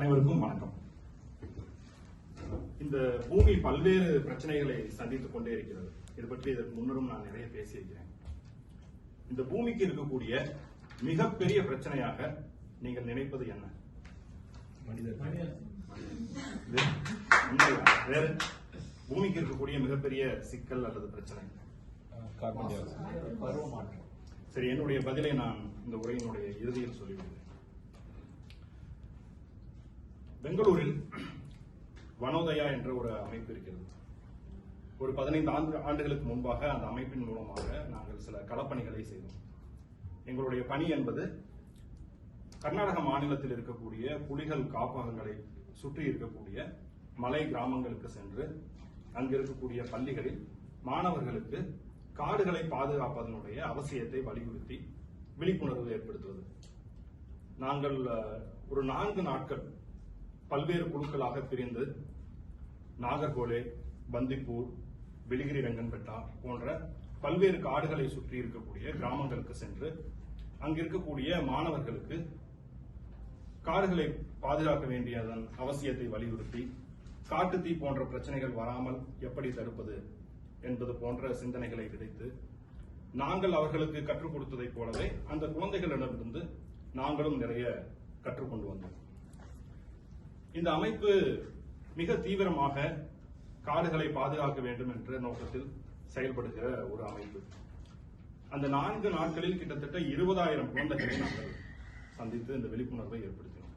அனைவருக்கும் வணக்கம். இந்த பூமி பல்வேறு பிரச்சனைகளை சந்தித்துக் கொண்டே இருக்கிறது. இது பற்றி இதற்கு முன்னரும் நான் நிறைய பேசியிருக்கிறேன். இந்த பூமிக்கு இருக்கக்கூடிய மிகப்பெரிய பிரச்சனையாக நீங்கள் நினைப்பது என்ன? உண்மைதான். வேறு? பூமிக்கு இருக்கக்கூடிய மிகப்பெரிய சிக்கல் அல்லது பிரச்சனை. Carbon dioxide. சரி என்னுடைய பதிலை நான் இந்த உரையினுடைய இறுதியில் சொல்லிவிடுகிறேன். பெங்களூரில் வனோதயா என்ற ஒரு அமைப்பு இருக்கிறது. ஒரு பதினைந்து ஆண்டு ஆண்டுகளுக்கு முன்பாக அந்த அமைப்பின் மூலமாக நாங்கள் சில களப்பணிகளை செய்தோம். எங்களுடைய பணி என்பது கர்நாடக மாநிலத்தில் இருக்கக்கூடிய புலிகள் காப்பகங்களை சுற்றி இருக்கக்கூடிய மலை கிராமங்களுக்கு சென்று அங்கு இருக்கக்கூடிய பள்ளிகளில் மாணவர்களுக்கு காடுகளை பாதுகாப்பதனுடைய அவசியத்தை வலியுறுத்தி விழிப்புணர்வு ஏற்படுத்துவது. நாங்கள் ஒரு நான்கு நாட்கள் பல்வேறு குழுக்களாக பிரிந்து நாகர்கோலே பந்திப்பூர் வெலிகிரி ரங்கன்பெட்டா போன்ற பல்வேறு காடுகளை சுற்றி இருக்கக்கூடிய கிராமங்களுக்கு சென்று அங்கிருக்கக்கூடிய மாணவர்களுக்கு காடுகளை பாதுகாக்க வேண்டியதன் அவசியத்தை வலியுறுத்தி காட்டுத்தீ போன்ற பிரச்சனைகள் வராமல் எப்படி தடுப்பது என்பது போன்ற சிந்தனைகளை விதைத்து நாங்கள் அவர்களுக்கு கற்றுக் கொடுத்ததைப் போலவே அந்த குழந்தைகளிடமிருந்து நாங்களும் நிறைய கற்றுக்கொண்டு வந்தோம். இந்த அமைப்பு மிக தீவிரமாக காடுகளை பாதுகாக்க வேண்டும் என்ற நோக்கத்தில் செயல்படுகிற ஒரு அமைப்பு. அந்த நான்கு நாட்களில் கிட்டத்தட்ட இருபதாயிரம் குழந்தைகளை நாங்கள் சந்தித்து இந்த விழிப்புணர்வை ஏற்படுத்தினோம்.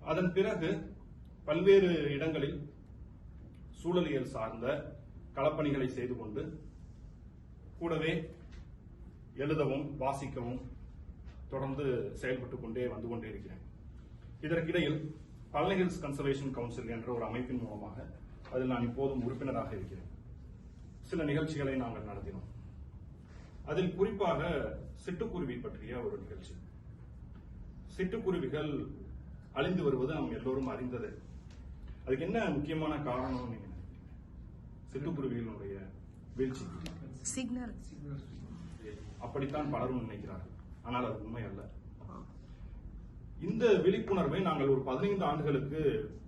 அதன் பிறகு பல்வேறு இடங்களில் சூழலியல் சார்ந்த களப்பணிகளை செய்து கொண்டு கூடவே எழுதவும் வாசிக்கவும் தொடர்ந்து செயல்பட்டுக் கொண்டே வந்து கொண்டே இருக்கிறேன். இதற்கிடையில் பழனி ஹில்ஸ் கன்சர்வேஷன் கவுன்சில் என்ற ஒரு அமைப்பின் மூலமாக அதில் நான் இப்போதும் உறுப்பினராக இருக்கிறேன். சில நிகழ்ச்சிகளை நாங்கள் நடத்தினோம். அதில் குறிப்பாக சிட்டுக்குருவி பற்றிய ஒரு நிகழ்ச்சி. சிட்டுக்குருவிகள் அழிந்து வருவது நாம் எல்லோரும் அறிந்தது. அதுக்கு என்ன முக்கியமான காரணம் நீங்க சிட்டுக்குருவிகளுடைய வீழ்ச்சி. சிக்னல் அப்படித்தான் பலரும் நினைக்கிறார்கள். ஆனால் அது உண்மை அல்ல. இந்த விழிப்புணர்வை நாங்கள் ஒரு பதினைந்து ஆண்டுகளுக்கு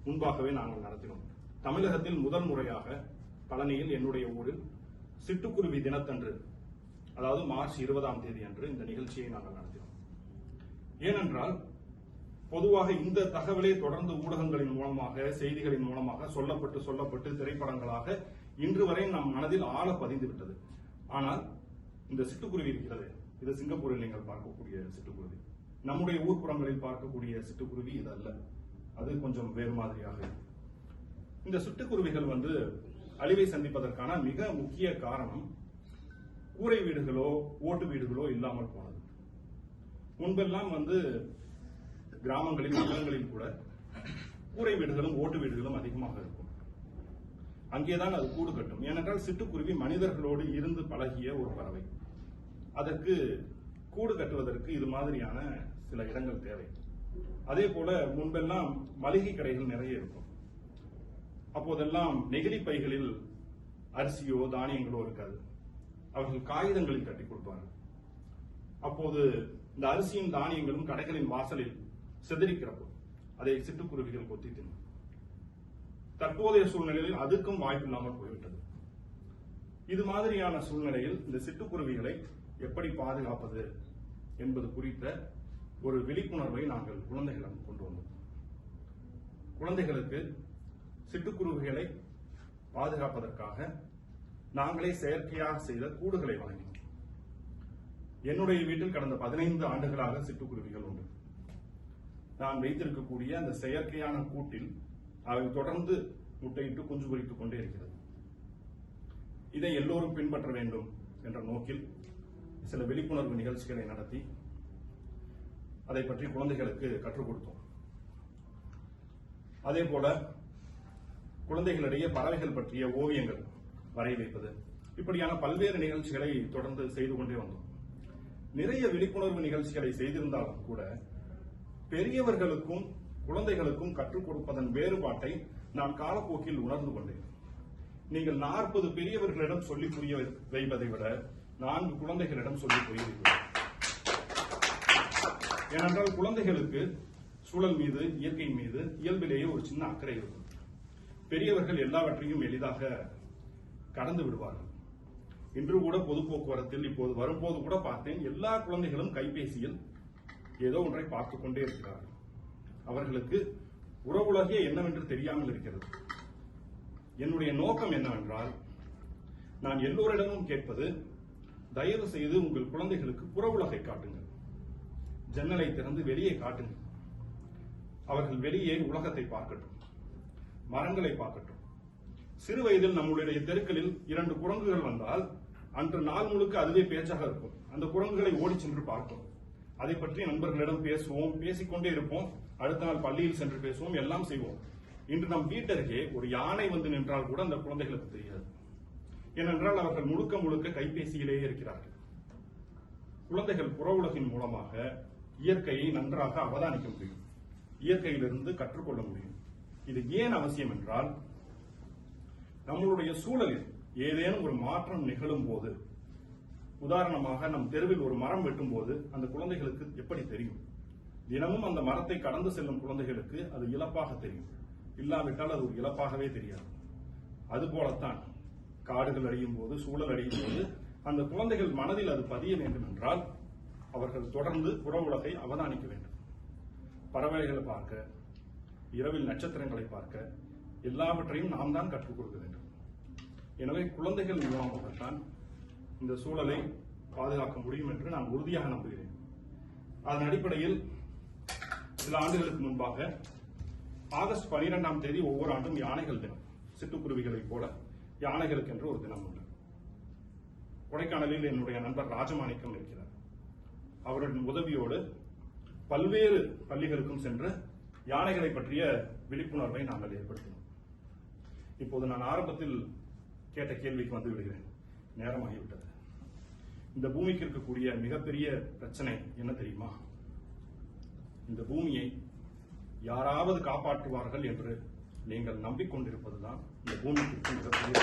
முன்பாகவே நாங்கள் நடத்தினோம். தமிழகத்தில் முதல் முறையாக பழனியில் என்னுடைய ஊரில் சிட்டுக்குருவி தினத்தன்று அதாவது மார்ச் இருபதாம் தேதி அன்று இந்த நிகழ்ச்சியை நாங்கள் நடத்தினோம். ஏனென்றால் பொதுவாக இந்த தகவலே தொடர்ந்து ஊடகங்களின் மூலமாக செய்திகளின் மூலமாக சொல்லப்பட்டு சொல்லப்பட்டு திரைப்படங்களாக இன்று வரை நம் மனதில் ஆழ பதிந்து விட்டது. ஆனால் இந்த சிட்டுக்குருவி இருக்கிறது. இது சிங்கப்பூரில் நீங்கள் பார்க்கக்கூடிய சிட்டுக்குருவி. நம்முடைய ஊர்ப்புறங்களில் பார்க்கக்கூடிய சிட்டுக்குருவி இது அல்ல அது கொஞ்சம் வேறு மாதிரியாக இருக்கும் இந்த சிட்டுக்குருவிகள் வந்து அழிவை சந்திப்பதற்கான மிக முக்கிய காரணம் கூரை வீடுகளோ ஓட்டு வீடுகளோ இல்லாமல் போனது. முன்பெல்லாம் வந்து கிராமங்களில் நகரங்களில் கூட கூரை வீடுகளும் ஓட்டு வீடுகளும் அதிகமாக இருக்கும். அங்கேதான் அது கூடு கட்டும். ஏனென்றால் சிட்டுக்குருவி மனிதர்களோடு இருந்து பழகிய ஒரு பறவை. அதற்கு கூடு கட்டுவதற்கு இது மாதிரியான சில இடங்கள் தேவை. அதே போல முன்பெல்லாம் மளிகை கடைகள் நிறைய இருக்கும். அப்போதெல்லாம் நெகிழி பைகளில் அரிசியோ தானியங்களோ இருக்காது. அவர்கள் காகிதங்களில் கட்டி கொடுப்பார்கள். அப்போது இந்த அரிசியும் தானியங்களும் கடைகளின் வாசலில் சிதறிக்கிறப்போ அதை சிட்டுக்குருவிகள் கொத்தி தின்னும். தற்போதைய சூழ்நிலையில் அதுக்கும் வாய்ப்பு இல்லாமல் போய்விட்டது. இது மாதிரியான சூழ்நிலையில் இந்த சிட்டுக்குருவிகளை எப்படி பாதுகாப்பது என்பது குறித்த ஒரு விழிப்புணர்வை நாங்கள் குழந்தைகளிடம் கொண்டு வந்தோம். குழந்தைகளுக்கு சிட்டுக்குருவிகளை பாதுகாப்பதற்காக நாங்களே செயற்கையாக செய்த கூடுகளை வழங்கினோம். என்னுடைய வீட்டில் கடந்த பதினைந்து ஆண்டுகளாக சிட்டுக்குருவிகள் உண்டு. நான் வைத்திருக்கக்கூடிய அந்த செயற்கையான கூட்டில் அவை தொடர்ந்து முட்டையிட்டு குஞ்சு பொறித்துக் கொண்டே இருக்கிறது. இதை எல்லோரும் பின்பற்ற வேண்டும் என்ற நோக்கில் சில விழிப்புணர்வு நிகழ்ச்சிகளை நடத்தி அதை பற்றி குழந்தைகளுக்கு கற்றுக் கொடுத்தோம். அதே போல குழந்தைகளிடையே பறவைகள் பற்றிய ஓவியங்கள் வரைய வைப்பது. இப்படியான பல்வேறு நிகழ்ச்சிகளை தொடர்ந்து செய்து கொண்டே வந்தோம். நிறைய விழிப்புணர்வு நிகழ்ச்சிகளை செய்திருந்தாலும் கூட பெரியவர்களுக்கும் குழந்தைகளுக்கும் கற்றுக் கொடுப்பதன் வேறுபாட்டை நான் காலப்போக்கில் உணர்ந்து கொண்டேன். நீங்கள் நாற்பது பெரியவர்களிடம் சொல்லி புரிய வைப்பதை விட நான்கு குழந்தைகளிடம் சொல்லி புரிய வைப்பது ஏனென்றால் குழந்தைகளுக்கு சூழல் மீது இயற்கை மீது இயல்பிலேயே ஒரு சின்ன அக்கறை இருக்கும். பெரியவர்கள் எல்லாவற்றையும் எளிதாக கடந்து விடுவார்கள். இன்று கூட பொது போக்குவரத்தில் இப்போது வரும்போது கூட பார்த்தேன் எல்லா குழந்தைகளும் கைபேசியில் ஏதோ ஒன்றை பார்த்து கொண்டே இருக்கிறார்கள். அவர்களுக்கு உறவுலகே என்னவென்று தெரியாமல் இருக்கிறது. என்னுடைய நோக்கம் என்னவென்றால் நான் எல்லோரிடமும் கேட்பது தயவு செய்து உங்கள் குழந்தைகளுக்கு புற உலகை காட்டுங்கள். ஜன்னலை திறந்து வெளியே காட்டுங்கள். அவர்கள் வெளியே உலகத்தை பார்க்கட்டும். மரங்களை பார்க்கட்டும். சிறு வயதில் நம்முடைய தெருக்களில் இரண்டு குரங்குகள் வந்தால் அன்று நாள் முழுக்க அதுவே பேச்சாக இருக்கும். அந்த குரங்குகளை ஓடி சென்று பார்க்கும் அதை பற்றி நண்பர்களிடம் பேசுவோம் பேசிக்கொண்டே இருப்போம். அடுத்த நாள் பள்ளியில் சென்று பேசுவோம் எல்லாம் செய்வோம். இன்று நம் வீட்டருகே ஒரு யானை வந்து நின்றால் கூட அந்த குழந்தைகளுக்கு தெரியாது. ஏனென்றால் அவர்கள் முழுக்க முழுக்க கைபேசியிலேயே இருக்கிறார்கள். குழந்தைகள் புற உலகின் மூலமாக இயற்கையை நன்றாக அவதானிக்க முடியும். இயற்கையிலிருந்து கற்றுக்கொள்ள முடியும். இது ஏன் அவசியம் என்றால் நம்மளுடைய சூழலில் ஏதேனும் ஒரு மாற்றம் நிகழும் போது உதாரணமாக நம் தெருவில் ஒரு மரம் வெட்டும் போது அந்த குழந்தைகளுக்கு எப்படி தெரியும்? தினமும் அந்த மரத்தை கடந்து செல்லும் குழந்தைகளுக்கு அது இழப்பாக தெரியும். இல்லாவிட்டால் அது ஒரு இழப்பாகவே தெரியாது. அதுபோலத்தான் காடுகள் அழியும் போது சூழல் அழியும் போது அந்த குழந்தைகள் மனதில் அது பதிய வேண்டும் என்றால் அவர்கள் தொடர்ந்து புற உலகை அவதானிக்க வேண்டும். பறவைகளை பார்க்க இரவில் நட்சத்திரங்களை பார்க்க எல்லாவற்றையும் நாம் தான் கற்றுக் கொடுக்க வேண்டும். எனவே குழந்தைகள் மூலமாகத்தான் இந்த சூழலை பாதுகாக்க முடியும் என்று நான் உறுதியாக நம்புகிறேன். அதன் அடிப்படையில் சில ஆண்டுகளுக்கு முன்பாக ஆகஸ்ட் பனிரெண்டாம் தேதி ஒவ்வொரு ஆண்டும் யானைகள் தினம் சிட்டுக்குருவிகளைப் போல யானைகளுக்கு என்று ஒரு தினம் உண்டு. கொடைக்கானலில் என்னுடைய நண்பர் ராஜமாணிக்கம் இருக்கிறார். அவரின் உதவியோடு பல்வேறு பள்ளிகளுக்கும் சென்று யானைகளை பற்றிய விழிப்புணர்வை நாங்கள் ஏற்படுத்தினோம். இப்போது நான் ஆரம்பத்தில் கேட்ட கேள்விக்கு வந்து விடுகிறேன். நேரமாகிவிட்டது. இந்த பூமிக்கு இருக்கக்கூடிய மிகப்பெரிய பிரச்சனை என்ன தெரியுமா? இந்த பூமியை யாராவது காப்பாற்றுவார்கள் என்று நீங்கள் நம்பிக்கொண்டிருப்பதுதான் இந்த பூமிக்கு மிகப்பெரிய